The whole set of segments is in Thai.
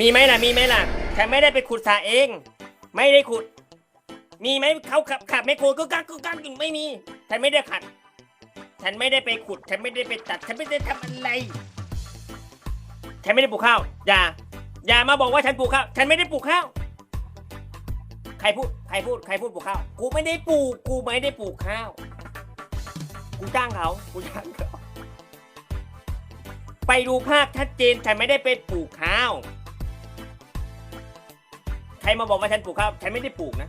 มีไหมล่ะ มีไหมล่ะฉันไม่ได้ไปขุดสระเอง ไม่ได้ขุด มีไหมเขาขับขับไม่โครก็กักก็กักอยู่ไม่มี ฉันไม่ได้ขัด ฉันไม่ได้ไปขุด ฉันไม่ได้ไปตัด ฉันไม่ได้ทำอะไร ฉันไม่ได้ปลูกข้าว อย่า อย่ามาบอกว่าฉันปลูกข้าว ฉันไม่ได้ปลูกข้าว ใครพูด ใครพูด ใครพูดปลูกข้าว กูไม่ได้ปลูก กูไม่ได้ปลูกข้าว กูจ้างเขา กูจ้างเขา ไปดูภาพชัดเจน ฉันไม่ได้ไปปลูกข้าว รมาบอกว่าฉันปลูกข้าวฉันไม่ได้ปลูกนะ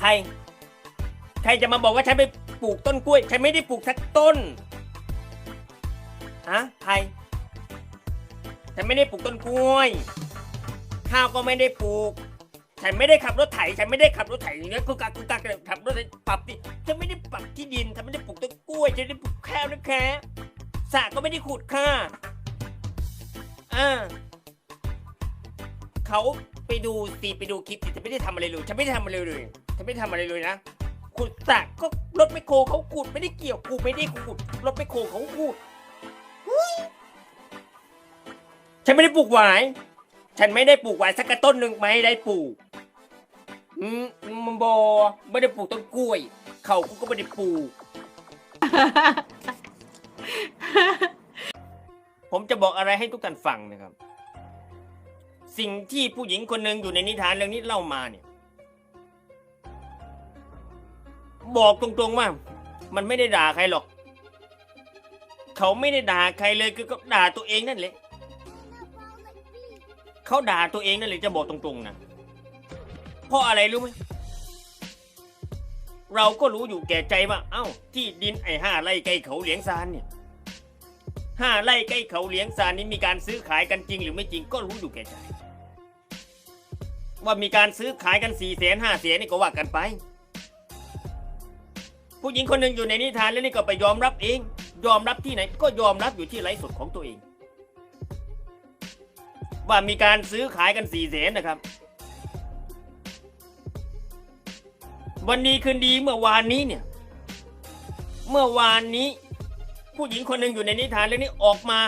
ใคร ใครจะมาบอกว่าฉันไปปลูกต้นกล้วย ฉันไม่ได้ปลูกสักต้นฮะใครฉันไม่ได้ปลูกต้นกล้วย ข้าวก็ไม่ได้ปลูก ฉันไม่ได้ขับรถไถ ฉันไม่ได้ขับรถไถอย่างเงี้ยกุกกักกุกกักขับรถไถปรับที่ฉันไม่ได้ปรับที่ดิน ฉันไม่ได้ปลูกต้นกล้วย ฉันไม่ได้ปลูกข้าวนะคะสระก็ไม่ได้ขุดค่ะอ่า เขาไปดูสิไปดูคลิปสิฉันไม่ได้ทำอะไรเลยฉันไม่ได้ทำอะไรเลยฉันไม่ได้ทำอะไรเลยนะขุดสระก็รถไมคโครเขาขุดไม่ได้เกี่ยวกูไม่ได้ขุดรถไมคโครเขาขุดเฮ้ยฉันไม่ได้ปลูกหวาย ฉันไม่ได้ปลูกหวายสักกระต้นหนึ่งไม่ได้ปลูกอืมมันบอไม่ได้ปลูกต้นกล้วย เขากูก็ไม่ได้ปลูก ผมจะบอกอะไรให้ทุกท่านฟังนะครับ สิ่งที่ผู้หญิงคนหนึ่งอยู่ในนิทานเรื่องนี้เล่ามาเนี่ย บอกตรงๆว่า มันไม่ได้ด่าใครหรอก เขาไม่ได้ด่าใครเลยคือเขาด่าตัวเองนั่นแหละเขาด่าตัวเองนั่นแหละจะบอกตรงๆนะเพราะอะไรรู้ไหมเราก็รู้อยู่แก่ใจว่า เอ้า ที่ดินไอ้ห้าไร่ไกล้เขาเหลียงซานเนี่ยห้าไร่ใกล้เขาเหลียงซานนี้มีการซื้อขายกันจริงหรือไม่จริงก็รู้อยู่แก่ใจ ว่ามีการซื้อขายกันสี่แสนห้าแสนนี่ก็ว่ากันไป ผู้หญิงคนหนึ่งอยู่ในนิทานแล้วนี่ก็ไปยอมรับเอง ยอมรับที่ไหน ก็ยอมรับอยู่ที่ไลฟ์สดของตัวเอง ว่ามีการซื้อขายกันสี่แสนนะครับ วันนี้คืนดีเมื่อวานนี้เนี่ย เมื่อวานนี้ ผู้หญิงคนหนึ่งอยู่ในนิทานเรื่องนี้ออกมา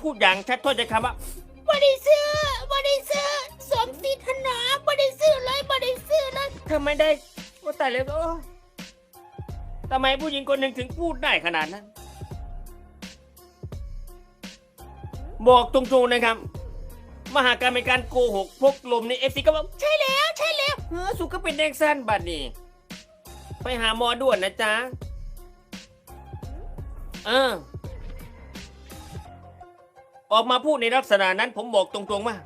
พูดอย่างชัดถ้อยใจคำว่า ได้ซื้อบ่ได้ซื้อสมศรีธนาบ่ได้ซื้อเลยบ่ได้ซื้อเลยทำไมได้ว่าแต่เลยโอ้ยทำไมผู้หญิงคนหนึ่งถึงพูดได้ขนาดนั้น บอกตรงๆนะครับ มหาการเป็นการโกหกพกลมในเอฟซีก็บอกใช่แล้วใช่แล้วเออสุก็เป็นแดงสั้นบัดนี้ไปหาหมอด่วนนะจ๊ะเออ ออกมาพูดในลักษณะนั้น ผมบอกตรงๆว่า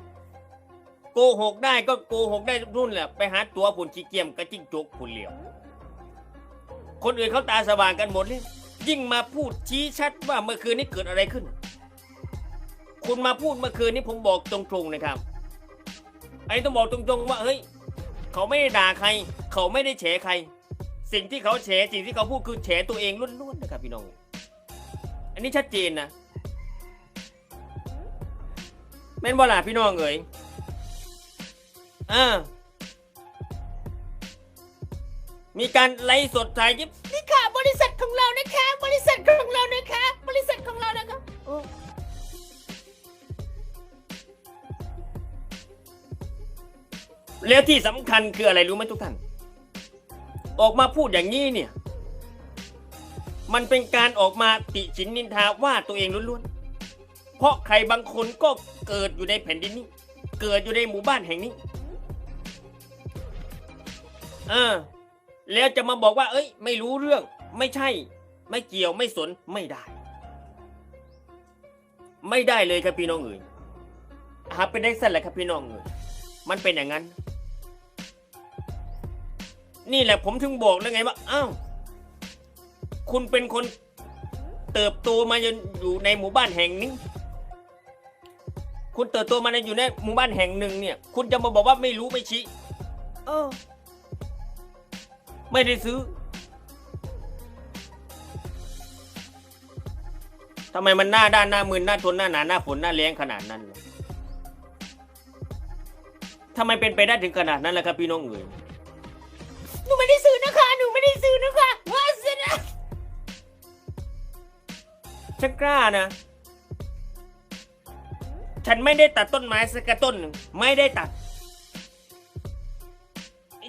โกหกได้ก็โกหกได้รุ่นแหละไปหาตัวผุนขี้เกียมกระจิ้งจกผุนเหลียว คนอื่นเขาตาสว่างกันหมดเลยยิ่งมาพูดชี้ชัดว่าเมื่อคืนนี้เกิดอะไรขึ้น คุณมาพูดเมื่อคืนนี้ผมบอกตรงๆนะครับไอ้ต้องบอกตรงๆว่าเฮ้ยเขาไม่ได้ด่าใคร เขาไม่ได้แฉใคร สิ่งที่เขาแฉสิ่งที่เขาพูดคือแฉตัวเองล้วนๆนะครับพี่น้อง อันนี้ชัดเจนนะ แม่นบ่ล่ะพี่น้องเอ๋ยอ่ามีการไลฟ์สดถ่ายยิบนี่ค่ะ บริษัทของเรานะคะ บริษัทของเรานะคะ บริษัทของเรานะคะโอ้แล้วที่สำคัญคืออะไรรู้ไหมทุกท่าน ออกมาพูดอย่างนี้เนี่ย มันเป็นการออกมาติฉินนินทาว่าตัวเองล้วนๆ เพราะใครบางคนก็เกิดอยู่ในแผ่นดินนี้ เกิดอยู่ในหมู่บ้านแห่งนี้เออแล้วจะมาบอกว่า เอ้ย ไม่รู้เรื่อง ไม่ใช่ ไม่เกี่ยวไม่สนไม่ได้ ไม่ได้เลยครับพี่น้องเอ๋ยหาเป็นได้สั้นแหละครับพี่น้องเอ๋ยมันเป็นอย่างนั้น นี่แหละผมถึงบอกแล้วไงว่าอ้าวคุณเป็นคนเติบโตมาอยู่ในหมู่บ้านแห่งนี้ คุณเติบโตมาในอยู่ในหมู่บ้านแห่งหนึ่งเนี่ย คุณจะมาบอกว่าไม่รู้ไม่ชี้เออ ไม่ได้ซื้อทำไมมันหน้าด้านหน้ามืนหน้าทนหน้าหนาหน้าฝนหน้าแรงขนาดนั้นล่ะทำไมเป็นไปได้ถึงขนาดนั้นล่ะครับพี่น้องเอ๋ยหนูไม่ได้ซื้อนะคะ หนูไม่ได้ซื้อนะคะว่าซื้อนะฉันกล้านะ ฉันไม่ได้ตัดต้นไม้สักต้นหนึ่งไม่ได้ตัด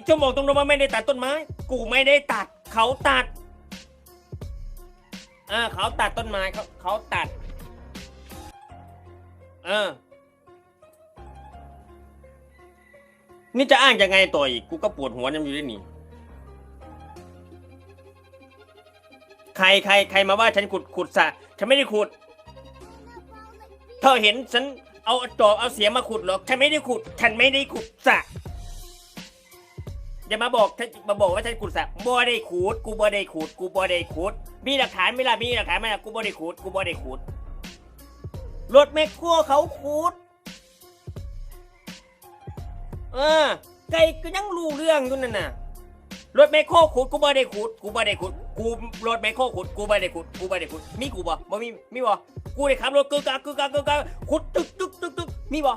ชั่วโมงตรงนั้นว่าไม่ได้ตัดต้นไม้ กูไม่ได้ตัด เขาตัดเออเขาตัดต้นไม้เขาเขาตัด เออ นี่จะอ้างยังไงต่ออีก กูก็ปวดหัวยังอยู่ด้วยนี่ ใครใครใครมาว่าฉันขุดขุดสะ ฉันไม่ได้ขุด เธอเห็นฉัน เอาจอบเอาเสียมมาขุดเหรอฉันไม่ได้ขุด ฉันไม่ได้ขุดสระอย่ามาบอกฉันมาบอกว่าฉันขุดสระบ่ได้ขุด กูบ่ได้ขุด กูบ่ได้ขุด มีหลักฐานไหม่ล่ะมีหลักฐานไหมล่ะกูบ่ได้ขุด กูบ่ได้ขุด รถแมคโครเขาขุด เออไก่ก็ยังรู้เรื่องอยู่นั่นน่ะ รถแมคโครขุดกูบ่ได้ขุดกูบ่ได้ขุดกูรถแมคโครขุดกูบ่ได้ขุดกูบ่ได้ขุดมีกูบ่บ่มีมีบ่กูได้ขับรถกึกกักกึกกักกึกกักขุดตึกตึกตึกตึกมีบ่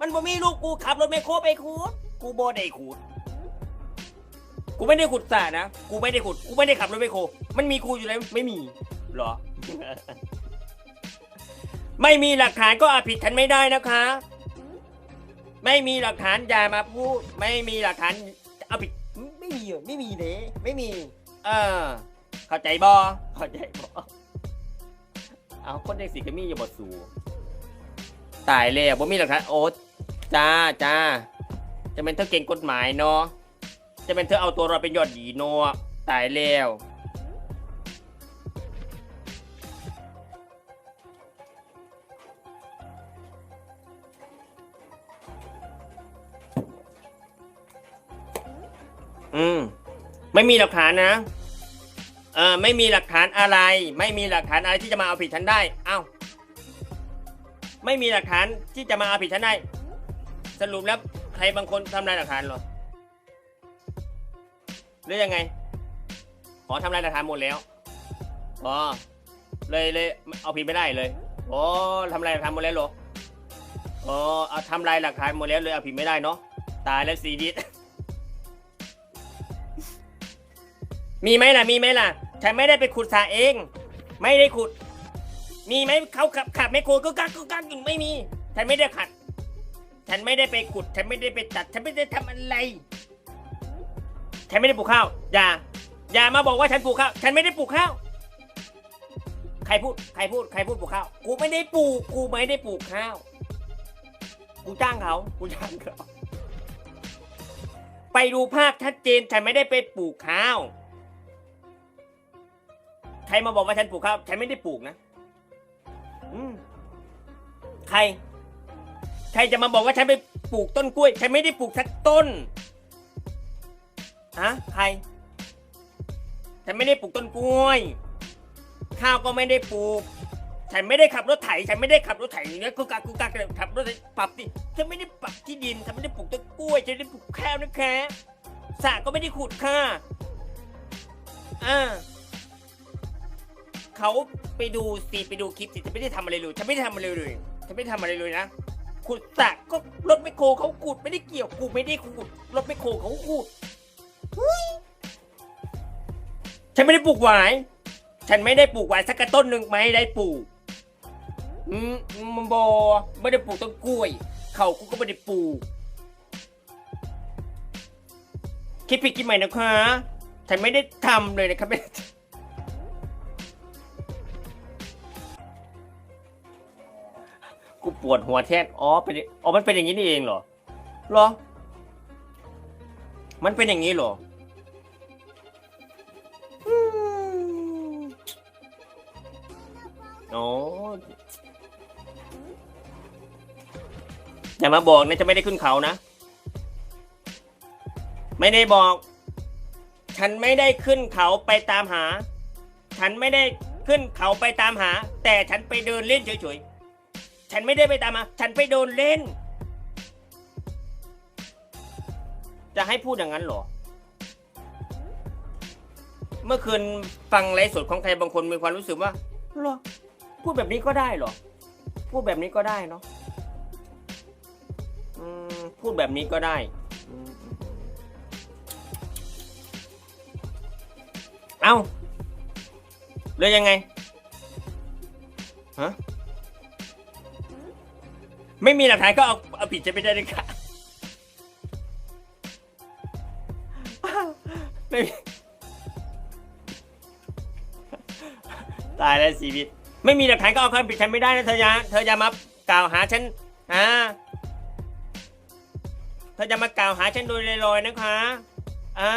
มันบ่มีลูกกูขับรถแมคโครไปขุดกูบ่ได้ขุดกูไม่ได้ขุดสระนะกูไม่ได้ขุดกูไม่ได้ขับรถแมคโครมันมีกูอยู่แล้วไม่มีหรอ ไม่มีหลักฐานก็อาผิดฉันไม่ได้นะคะ ไม่มีหลักฐานอย่ามาพูดไม่มีหลักฐานเอาผิด ไม่มีเหรอไม่มีเด้ไม่มี เออ เข้าใจบอเข้าใจบอเอาคนเด็กสิก็มีอย่าบอสูตายแล้วบ่มีหลักฐานโอ้จ้าจ้าจะเป็นเธอเก่งกฎหมายเนาะจะเป็นเธอเอาตัวเราเป็นยอดหยีเนาะตายแล้ว อืมไม่มีหลักฐานนะเออไม่มีหลักฐานอะไร ไม่มีหลักฐานอะไรที่จะมาเอาผิดฉันได้ เอ้า ไม่มีหลักฐานที่จะมาเอาผิดฉันได้ สรุปแล้วใครบางคนทำลายหลักฐานเหรอหรือยังไงขอทำลายหลักฐานหมดแล้วอ๋อเลยเลยเอาผิดไม่ได้เลยโอ้ทำลายหลักฐานหมดแล้วเหรออ๋อเอาทำลายหลักฐานหมดแล้วเลยเอาผิดไม่ได้เนาะตายแล้วซีดิส มีไหมล่ะ มีไหมล่ะ ฉันไม่ได้ไปขุดสระเอง ไม่ได้ขุด มีไหมเขาขับขับไม่โครก็กักก็กักอยู่ไม่มี ฉันไม่ได้ขัด ฉันไม่ได้ไปขุด ฉันไม่ได้ไปตัด ฉันไม่ได้ทำอะไร ฉันไม่ได้ปลูกข้าว อย่า อย่ามาบอกว่าฉันปลูกข้าว ฉันไม่ได้ปลูกข้าว ใครพูด ใครพูด ใครพูดปลูกข้าว กูไม่ได้ปลูก กูไม่ได้ปลูกข้าว กูจ้างเขา กูจ้างเขา ไปดูภาพชัดเจน ฉันไม่ได้ไปปลูกข้าว รมาบอกว่าฉันปลูกข้าวฉันไม่ได้ปลูกนะอืมใคร ใครจะมาบอกว่าฉันไปปลูกต้นกล้วย ฉันไม่ได้ปลูกสักต้นฮะใคร ฉันไม่ได้ปลูกต้นกล้วย ข้าวก็ไม่ได้ปลูก ฉันไม่ได้ขับรถไถ ฉันไม่ได้ขับรถไถอย่างเงี้ยกูกักกูกักขับรถไถปรับดิฉันไม่ได้ปรับที่ดิน ฉันไม่ได้ปลูกต้นกล้วย ฉันไม่ได้ปลูกข้าวนะคะสระก็ไม่ได้ขุดค่ะอ่า เขาไปดูสิไปดูคลิปสิฉันไม่ได้ทำอะไรเลยฉันไม่ได้ทำอะไรเลยฉันไม่ได้ทำอะไรเลยนะขุดสระก็รถไมคโครเขาขุดไม่ได้เกี่ยวกูไม่ได้ขุดรถไมคโครเขาขุดเฮ้ยฉันไม่ได้ปลูกหวาย ฉันไม่ได้ปลูกหวายสักกระต้นหนึ่งไม่ได้ปลูกอืมมันบอไม่ได้ปลูกต้นกล้วย เขากูก็ไม่ได้ปลูก คิดผิดคิดใหม่นะคะ ฉันไม่ได้ทำเลยนะครับ กูปวดหัวแทนอ๋อเป็นอ๋อมันเป็นอย่างนี้นี่เองเหรอหรอ มันเป็นอย่างนี้เหรออืมอ๋ออย่ามาบอกนะจะไม่ได้ขึ้นเขานะ ไม่ได้บอก ฉันไม่ได้ขึ้นเขาไปตามหา ฉันไม่ได้ขึ้นเขาไปตามหา แต่ฉันไปเดินเล่นเฉยๆ ฉันไม่ได้ไปตามมา ฉันไปโดนเล่น จะให้พูดอย่างนั้นเหรอ เมื่อคืนฟังไลฟ์สดของใครบางคนมีความรู้สึกว่าหรอ พูดแบบนี้ก็ได้เหรอ พูดแบบนี้ก็ได้เนาะพูดแบบนี้ก็ได้อืมเอ้าเลยยังไง ไม่มีหลักฐานก็เอาเอาผิดจะไม่ได้เลยค่ะไม่มีตายแล้วชีวิต ไม่มีหลักฐานก็เอาความผิดฉันไม่ได้นะเธออย่าเธออย่ามากล่าวหาฉันอ่าเธอจะมากล่าวหาฉันโดยลอยๆนะคะอ่า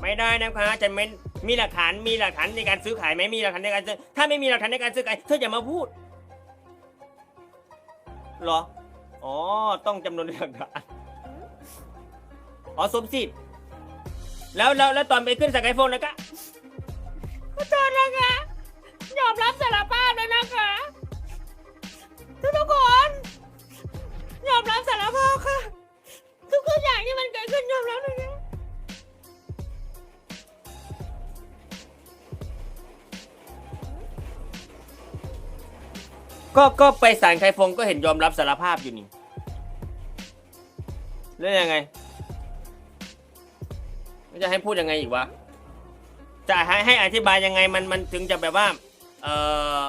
ไม่ได้นะคะจะไม่มีหลักฐานมีหลักฐานในการซื้อขายไหมมีหลักฐานในการซื้อถ้าไม่มีหลักฐานในการซื้อขายเธออย่ามาพูด เหรอ อ๋อ ต้องจำนวนหลักฐานอ๋อสมสิทธิ์แล้วแล้วแล้วตอนไปขึ้นสกายโฟนแล้วก็ขอโทษนะคะยอมรับสารภาพเลยนะคะ ก็ก็ไปศาลไคฟงก็เห็นยอมรับสารภาพอยู่นี่แล้วยังไงจะให้พูดยังไงอีกวะจะให้ให้อธิบายยังไงมันมันถึงจะแบบว่าเอ่อ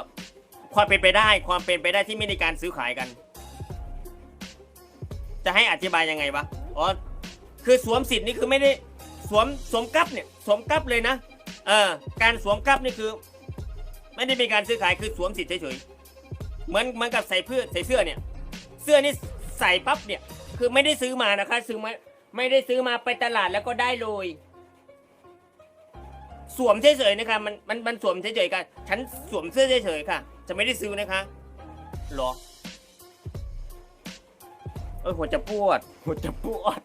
ความเป็นไปได้ความเป็นไปได้ที่ไม่ได้การซื้อขายกัน จะให้อธิบายยังไงวะอ๋อคือสวมสิทธิ์นี่คือไม่ได้สวมสวมกั๊บเนี่ยสวมกั๊บเลยนะเออการสวมกั๊บนี่คือ ไม่ได้มีการซื้อขายคือสวมสิทธิ์เฉยๆ เหมือนเหมือนกับใส่เพื่อใส่เสื้อเนี่ย เสื้อนี่ใส่ปั๊บเนี่ย คือไม่ได้ซื้อมานะคะ ซื้อมาไม่ได้ซื้อมาไปตลาดแล้วก็ได้เลยสวมเฉยๆนะคะมันมันมันสวมเฉยๆกันฉันสวมเสื้อเฉยๆค่ะ จะไม่ได้ซื้อนะคะหรอเออหัวจะปวดหัวจะปวด